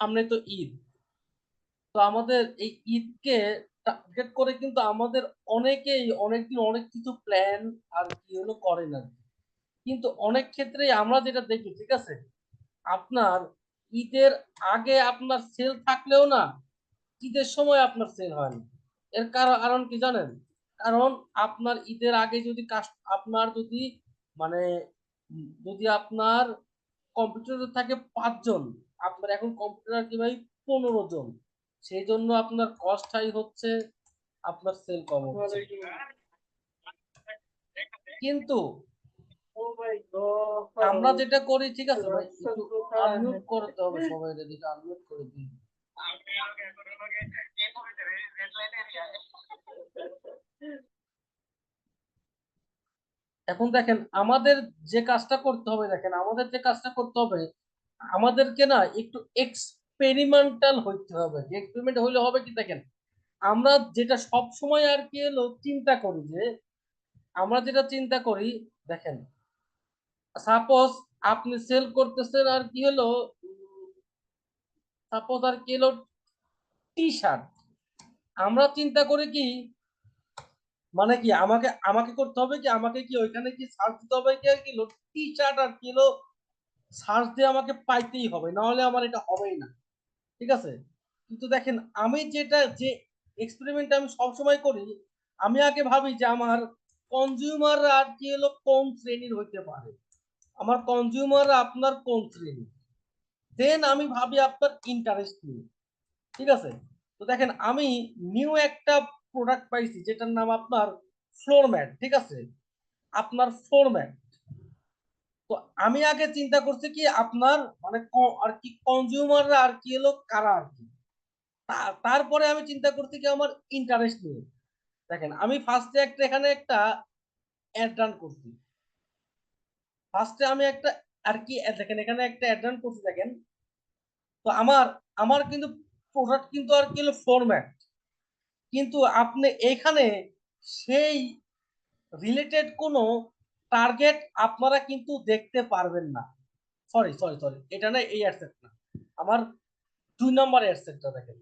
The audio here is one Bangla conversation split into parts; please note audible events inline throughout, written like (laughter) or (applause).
সামনে তো ঈদ। তো আমাদের এই ঈদকে টার্গেট করে কিন্তু আমাদের অনেকেই অনেকদিন অনেক কিছু প্ল্যান আর কি হলো করেন আর কি। কিন্তু অনেক ক্ষেত্রেই আমরা যেটা দেখি, ঠিক আছে? আপনার ঈদের আগে আপনার সেল থাকলেও না, ঈদের সময় আপনার সেল হয় না। এর কারণ কি জানেন? কারণ আপনার ঈদের আগে যদি আপনার যদি মানে যদি আপনার কম্পিউটারে থাকে পাঁচজন আপনার এখন কম্পিউটার কি ভাই পনেরো জন। সেই জন্য আপনার কস্ট হাই হচ্ছে আপনার সেল কম কিন্তু আমরা যেটা করি ঠিক আছে ভাই আনমিউট করতে হবে সবাই এদিকে আনমিউট করে দিই এখন দেখেন আমাদের যে কাজটা করতে হবে দেখেন আমাদের যে কাজটা করতে হবে আমাদেরকে না একটু এক্সপেরিমেন্টাল হইতে হবে। এক্সপেরিমেন্ট হইলে হবে কি দেখেন, আমরা যেটা সব সময় আর কি হলো চিন্তা করি যে, আমরা যেটা চিন্তা করি, দেখেন সাপোজ আপনি সেল করতেছেন আর কি হলো সাপোজ আর কি হলো টি শার্ট আমরা চিন্তা করি কি মানে কি আমাকে আমাকে করতে হবে কি, আমাকে কি ওইখানে কি সার্চ দিতে হবে কি, আর কি টি শার্ট আর কি হলো সার্চ দিয়ে আমাকে পাইতেই হবে, নাহলে আমার এটা হবেই না। ঠিক আছে? কিন্তু দেখেন, আমি যেটা, যে এক্সপেরিমেন্ট আমি সবসময় করি, আমি আগে ভাবি যে আমার কনজিউমার আর কি হলো কোন শ্রেণির হইতে পারে। আমার কনজিউমার আপনার কোন শ্রেণি? দেন আমি ভাবি আপনার ইন্টারেস্ট নিয়ে। ঠিক আছে? তো দেখেন, আমি নিউ একটা প্রোডাক্ট পাইছি, যেটার নাম আপনার ফ্লোর ম্যাট ঠিক আছে? আপনার ফ্লোর ম্যাট তো আমি আগে চিন্তা করছি কি আপনার মানে আর কি কনজিউমাররা আর কি এলো, কারা আর কি? তারপরে আমি চিন্তা করছি কি আমার ইন্টারেস্ট নিয়ে। দেখেন, আমি ফার্স্টে একটা, এখানে একটা অ্যাড রান করছি। ফার্স্টে আমি একটা আর কি দেখেন, এখানে একটা অ্যাড রান করছি, দেখেন। তো আমার আমার কিন্তু প্রোডাক্ট কিন্তু আর কি হলো ফরম্যাট কিন্তু আপনি এখানে সেই রিলেটেড কোনো টার্গেট আপনারা কিন্তু দেখতে পারবেন না। সরি সরি সরি এটা না এই অ্যাডসেট না। আমার দুই নম্বর অ্যাডসেটটা দেখেন।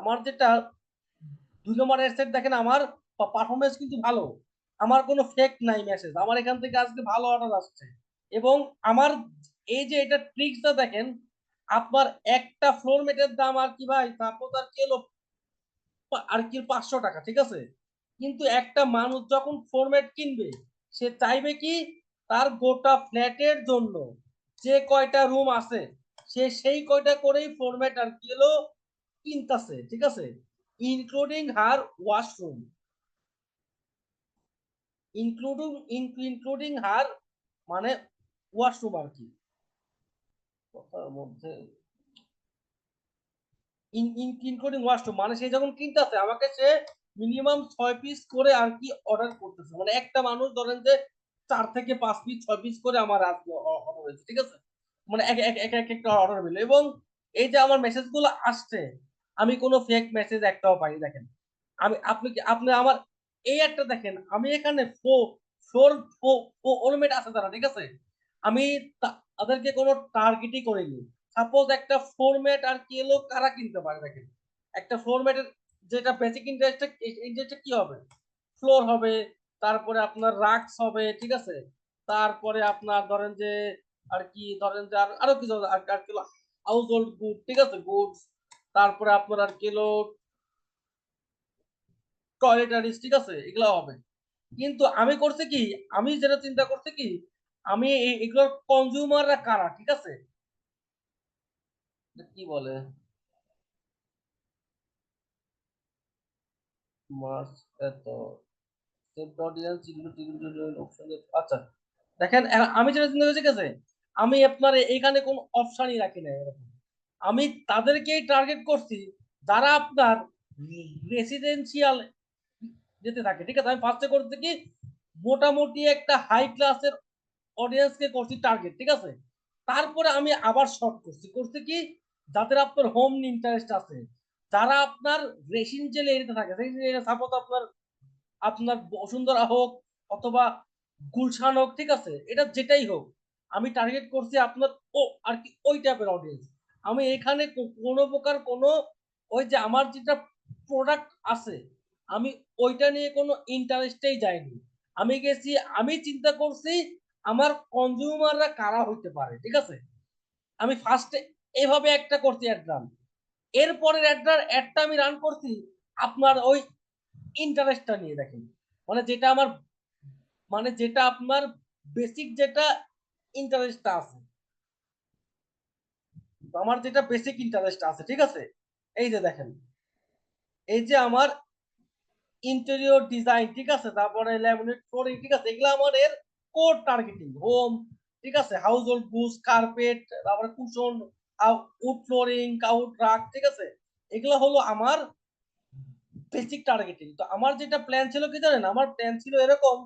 আমার যেটা দুই নম্বর অ্যাডসেট দেখেন, আমার পারফরমেন্স কিন্তু ভালো। আমার কোনো ফেক নাই মেসেজ আমার এখান থেকে আজকে ভালো অর্ডার আসছে। এবং আমার এই যে এটা ট্রিক্সটা দেখেন, আপনার একটা ফ্লোর মেটের দাম আর কি ভাই তারপর তার কি আর কি পাঁচশো টাকা, ঠিক আছে? কিন্তু একটা মানুষ যখন ফরম্যাট কিনবে সে চাইবে কি? তার গোটা ফ্ল্যাটের জন্য। যে কয়টা রুম আছে, সে সেই কয়টা করেই ফরম্যাট আর কি হলো? কিনতাছে, ঠিক আছে? ইনক্লুডিং হার ওয়াশরুম ইনক্লুডিং ইনক্লুডিং হার মানে ওয়াশরুম আর কি। কথার মধ্যে ইনক্লুডিং ওয়াশরুম মানে সে যখন কিনতেছে, আমাকে সে মিনিমাম ছয় পিস করে আর কি অর্ডার করতেছে। মানে একটা মানুষ ধরেন যে চার থেকে পাঁচ পিস ছয় পিস করে আমার আজকে অর্ডার হয়েছে, ঠিক আছে? মানে এক এক এক এক, একটা অর্ডার পেল এবং এই যে আমার মেসেজগুলো আসছে, আমি কোনো ফেক মেসেজ একটাও পাই দেখেন। আমি, আপনি কি, আপনি আমার এই একটা দেখেন, আমি এখানে ফো ফোর ফোর ওরমেট আছে তারা, ঠিক আছে? আমি তাদেরকে কোনো টার্গেটই করিনি। সাপোজ একটা ফরম্যাট আর কি এলো, কারা কিনতে পারে, দেখেন? একটা ফরম্যাটের যেটা বেসিক ইন্টারেস্টটা ইন্টারেস্টটা কি হবে? ফ্লোর হবে, তারপরে আপনার রাক্স হবে, ঠিক আছে? তারপরে আপনার ধরেন যে, আর কি, ধরেন যে আর- আরও কিছু আর কিলো হাউস হোল্ড গুড ঠিক আছে? গুডস তারপরে আপনার আর কিলো টয়লেটারিস ঠিক আছে? এগুলো হবে। কিন্তু আমি করছি কি, আমি যেটা চিন্তা করছি কি, আমি এগুলোর কনজিউমাররা কারা, ঠিক আছে? কি বলে? মার্চ এত। অডিয়েন্স অপশন আচ্ছা দেখেন আমি যেটা চিন্তা করছি আছে? আমি আপনার এখানে কোন অপশনই রাখি না এরকম। আমি তাদেরকেই টার্গেট করছি, যারা আপনার রেসিডেন্সিয়াল যেতে থাকে, ঠিক আছে? আমি ফার্স্টে করছি কি, মোটামুটি একটা হাই ক্লাসের অডিয়েন্সকে করছি টার্গেট ঠিক আছে? তারপরে আমি আবার শর্ট করছি। করছি কি, যাদের আপনার হোম ইন্টারেস্ট আছে যারা আপনার রেসিডেন্সিয়াল এরিয়াতে থাকে। রেসিডেন্সিয়াল সাপোজ আপনার আপনার বসুন্ধরা হোক অথবা গুলশান হোক, ঠিক আছে? এটা যেটাই হোক, আমি টার্গেট করছি আপনার ও, আর কি ওই টাইপের অডিয়েন্স আমি এখানে কোনো প্রকার কোনো, ওই যে আমার যেটা প্রোডাক্ট আছে, আমি ওইটা নিয়ে কোনো ইন্টারেস্টেই যাইনি আমি গেছি, আমি চিন্তা করছি আমার কনজিউমাররা কারা হইতে পারে, ঠিক আছে? আমি ফার্স্টে এভাবে একটা করছি অ্যাড রান এরপরের অ্যাডটার অ্যাডটা আমি রান করছি, আপনার ওই ইন্টারেস্টটা নিয়ে দেখেন। মানে যেটা আমার মানে যেটা আপনার বেসিক যেটা ইন্টারেস্টটা আছে। আমার যেটা বেসিক ইন্টারেস্ট আছে, ঠিক আছে? এই যে দেখেন, এই যে আমার ইন্টেরিয়র ডিজাইন ঠিক আছে? তারপরে ল্যামিনেট ফ্লোরিং ঠিক আছে? এগুলো আমার এর কোর টার্গেটিং হোম ঠিক আছে? হাউস হোল্ড গুডস কার্পেট তারপরে কুশন উড ফ্লোরিং কাউট রাক ঠিক আছে? এগুলো হলো আমার বেসিক টার্গেটিং তো আমার যেটা প্ল্যান ছিল কি জানেন? আমার প্ল্যান ছিল এরকম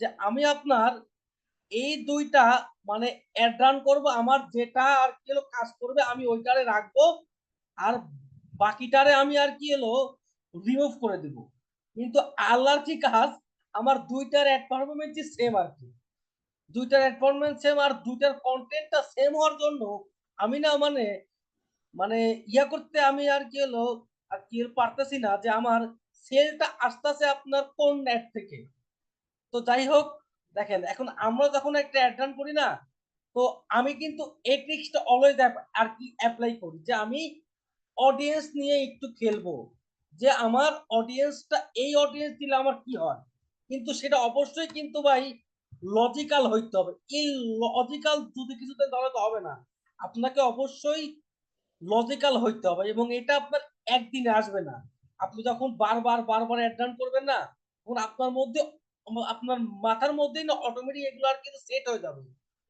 যে আমি আপনার এই দুইটা মানে অ্যাড রান করব, আমার যেটা আর কি হলো কাজ করবে, আমি ওইটারে রাখব আর বাকিটারে আমি আর কি হলো রিমুভ করে দিব। কিন্তু আল্লাহর কি কাজ? আমার দুইটার অ্যাড পারফরমেন্সই সেম আর কি। দুইটার অ্যাড পারফরমেন্স সেম আর দুইটার কন্টেন্টটা সেম হওয়ার জন্য আমি না মানে মানে ইয়া করতে আমি আর কি হলো, আর কি পারতেছি না যে আমার সেলটা আসতেছে আপনার কোন অ্যাড থেকে। তো যাই হোক, দেখেন, এখন আমরা যখন একটা অ্যাড করি না, তো আমি কিন্তু এই অলওয়েজ আর কি অ্যাপ্লাই করি যে আমি অডিয়েন্স নিয়ে একটু খেলব, যে আমার অডিয়েন্সটা এই অডিয়েন্স দিলে আমার কি হয়? কিন্তু সেটা অবশ্যই কিন্তু ভাই লজিক্যাল হইতে হবে। এই লজিক্যাল যদি কিছুতে তাহলে তো হবে না। আপনাকে অবশ্যই লজিক্যাল হইতে হবে এবং এটা আপনার একদিনে আসবে না। আপনি যখন বারবার বারবার অ্যাড রান করবেন না, তখন আপনার মধ্যে, আপনার মাথার মধ্যেই না অটোমেটিক এগুলো আর কিন্তু সেট হয়ে যাবে।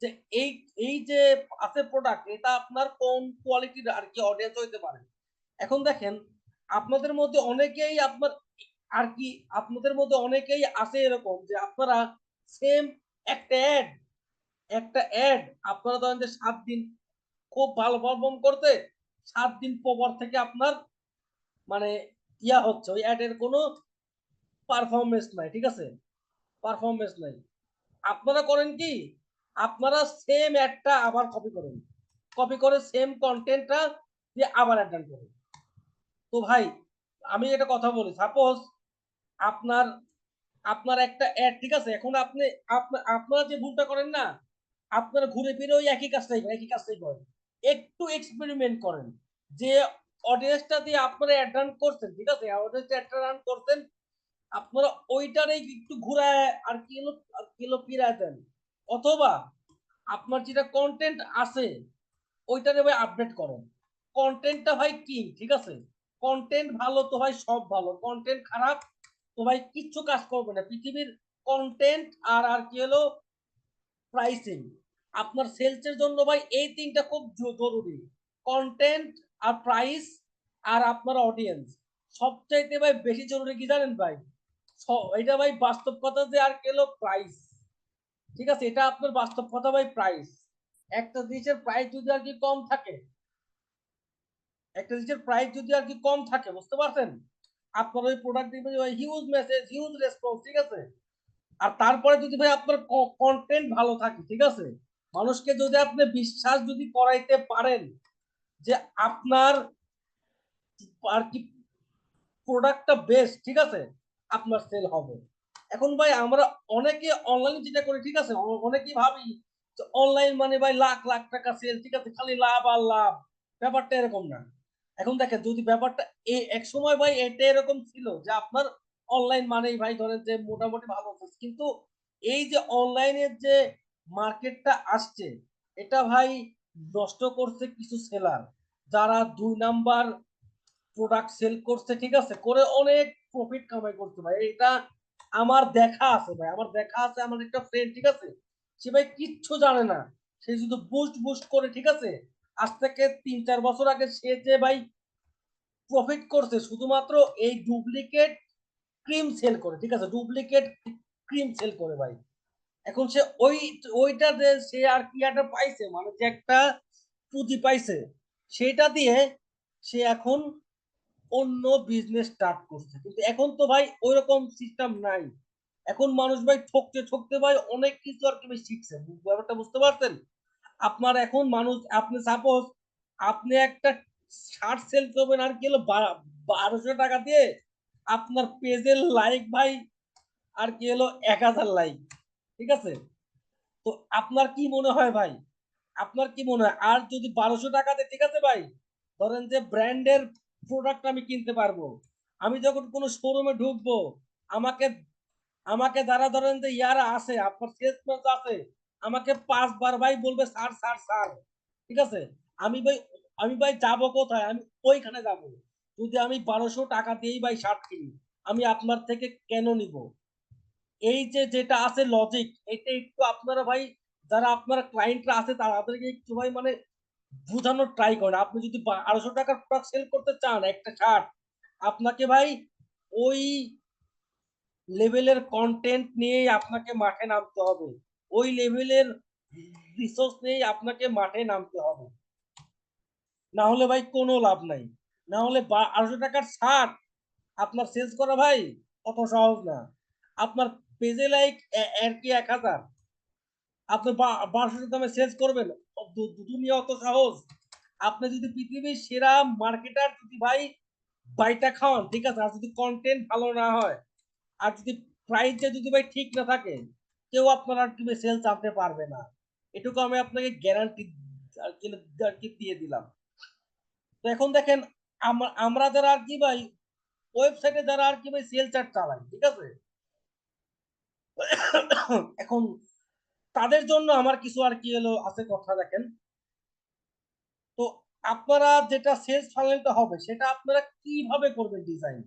যে এই এই যে আছে প্রোডাক্ট এটা আপনার কোন কোয়ালিটির আর কি অডিয়েন্স হইতে পারে। এখন দেখেন, আপনাদের মধ্যে অনেকেই আপনার আর কি, আপনাদের মধ্যে অনেকেই আছে এরকম যে আপনারা সেম একটা অ্যাড একটা অ্যাড আপনারা ধরেন যে সাত দিন খুব ভালো পারফর্ম করতে, সাত দিন পর থেকে আপনার মানে ইয়া হচ্ছে, ওই অ্যাডের কোনো পারফরমেন্স নাই, ঠিক আছে? পারফরমেন্স নাই। আপনারা করেন কি? আপনারা সেম অ্যাডটা আবার কপি করেন। কপি করে সেম কন্টেন্টটা দিয়ে আবার অ্যাড করেন। তো ভাই, আমি এটা কথা বলি সাপোজ আপনার আপনার একটা অ্যাড ঠিক আছে? এখন আপনি আপনার আপনারা যে ভুলটা করেন না, আপনারা ঘুরে ফিরে ওই একই কাজটাই একই কাজটাই করেন। একটু এক্সপেরিমেন্ট করেন। যে অডিয়েন্সটা দিয়ে আপনারা অ্যাড রান করছেন, ঠিক আছে? অডিয়েন্সটা অ্যাড রান করছেন, আপনারা ওইটারই একটু ঘুরায় আর কি হলো, আর কি হলো ফিরায় দেন। অথবা আপনার যেটা কন্টেন্ট আছে ওইটারে ভাই আপডেট করেন। কন্টেন্টটা ভাই কি, ঠিক আছে? কন্টেন্ট ভালো তো ভাই সব ভালো। কন্টেন্ট খারাপ তো ভাই কিচ্ছু কাজ করবে না। পৃথিবীর কন্টেন্ট আর আর কি হলো প্রাইসিং আপনার সেলসের জন্য ভাই এই তিনটা খুব জরুরি। কন্টেন্ট আর প্রাইস আর আপনার অডিয়েন্স সবচাইতে ভাই বেশি জরুরি কি জানেন ভাই? এটা ভাই বাস্তব কথা যে আর কেলো প্রাইস ঠিক আছে, এটা আপনার বাস্তব কথা ভাই প্রাইস একটা জিনিসের প্রাইস যদি আর কি কম থাকে, একটা জিনিসের প্রাইস যদি আর কি কম থাকে, বুঝতে পারছেন? আপনার ওই প্রোডাক্ট দেখবেন হিউজ মেসেজ হিউজ রেসপন্স ঠিক আছে? আর তারপরে যদি ভাই আপনার কন্টেন্ট ভালো থাকে, ঠিক আছে? মানুষকে যদি আপনি বিশ্বাস যদি করাইতে পারেন যে আপনার আর কি প্রোডাক্টটা বেস্ট ঠিক আছে? আপনার সেল হবে। এখন ভাই আমরা অনেকে অনলাইন যেটা করি, ঠিক আছে? অনেকেই ভাবি অনলাইন মানে ভাই লাখ লাখ টাকা সেল ঠিক আছে? খালি লাভ আর লাভ। ব্যাপারটা এরকম না। এখন দেখেন, যদি ব্যাপারটা এই এক সময় ভাই এটা এরকম ছিল যে আপনার অনলাইন মানেই ভাই ধরেন যে মোটামুটি ভালো কিন্তু এই যে অনলাইনের যে মার্কেটটা আসছে। এটা ভাই নষ্ট করছে কিছু সেলার যারা দুই নাম্বার প্রোডাক্ট সেল করছে, ঠিক আছে? করে অনেক প্রফিট কামাই করছে ভাই। এটা আমার দেখা আছে ভাই। আমার দেখা আছে, আমার একটা ফ্রেন্ড ঠিক আছে? সে ভাই কিচ্ছু জানে না। সে শুধু বুস্ট বুস্ট করে, ঠিক আছে? আজ থেকে তিন, চার বছর আগে সে যে ভাই প্রফিট করছে, শুধুমাত্র এই ডুপ্লিকেট ক্রিম সেল করে, ঠিক আছে? ডুপ্লিকেট ক্রিম সেল করে ভাই। এখন সে ওই, ওইটা যে সে আর কি একটা পাইছে মানে যে একটা পুঁজি পাইছে, সেটা দিয়ে সে এখন অন্য বিজনেস স্টার্ট করছে। কিন্তু এখন তো ভাই ওইরকম সিস্টেম নাই। এখন মানুষ ভাই ঠকতে ঠকতে ভাই অনেক কিছু আর কি শিখছে। ব্যাপারটা বুঝতে পারছেন? আপনার এখন মানুষ, আপনি সাপোজ আপনি একটা শার্ট সেল করবেন আর কি হলো বারোশো টাকা দিয়ে আপনার পেজের লাইক ভাই আর কি হলো এক হাজার লাইক ঠিক আছে? তো আপনার কি মনে হয় ভাই? আপনার কি মনে হয়? আর যদি বারোশো টাকাতে, ঠিক আছে ভাই? ধরেন যে ব্র্যান্ডের প্রোডাক্ট আমি কিনতে পারব। আমি যখন কোনো শোরুমে ঢুকবো, আমাকে আমাকে যারা ধরেন যে ইয়ারা আছে আপনার সেলসম্যান আছে, আমাকে পাঁচবার ভাই বলবে, স্যার স্যার স্যার। ঠিক আছে? আমি ভাই আমি ভাই যাব কোথায়? আমি ওইখানে যাব। যদি আমি বারোশো টাকা দিয়েই ভাই শার্ট কিনি, আমি আপনার থেকে কেন নিব? এই যে যেটা আছে লজিক এটা একটু আপনারা ভাই, যারা আপনার ক্লায়েন্টরা আছে, তাদেরকে একটু ভাই মানে বোঝানোর ট্রাই করেন। আপনি যদি বারোশো টাকার প্রোডাক্ট সেল করতে চান, একটা শার্ট আপনাকে ভাই ওই লেভেলের কন্টেন্ট নিয়েই আপনাকে মাঠে নামতে হবে। ওই লেভেলের রিসোর্স নিয়েই আপনাকে মাঠে নামতে হবে। না হলে ভাই কোনো লাভ নাই। না হলে বারোশো টাকার শার্ট আপনার সেলস করা ভাই অত সহজ না। আপনার পেজে লাইক এর কি এক হাজার? আপনি বারোশো দামে সেলস করবেন। দুনিয়া অত সহজ আপনি যদি পৃথিবীর সেরা মার্কেটার যদি ভাই বাইটা খাওয়ান, ঠিক আছে? আর যদি কন্টেন্ট ভালো না হয়, আর যদি প্রাইসে যদি ভাই ঠিক না থাকে, কেউ আপনার আর টিমে সেলস আনতে পারবে না। এটুকু আমি আপনাকে গ্যারান্টি আর কি দিয়ে দিলাম। তো এখন দেখেন আমরা যারা আর কি ভাই ওয়েবসাইটে যারা আর কি ভাই সেল চার্ট চালাই ঠিক আছে? (coughs) এখন তাদের জন্য আমার কিছু আর কি এলো, আছে কথা দেখেন। তো আপনারা যেটা সেলস ফানেলটা হবে, সেটা আপনারা কীভাবে করবেন ডিজাইন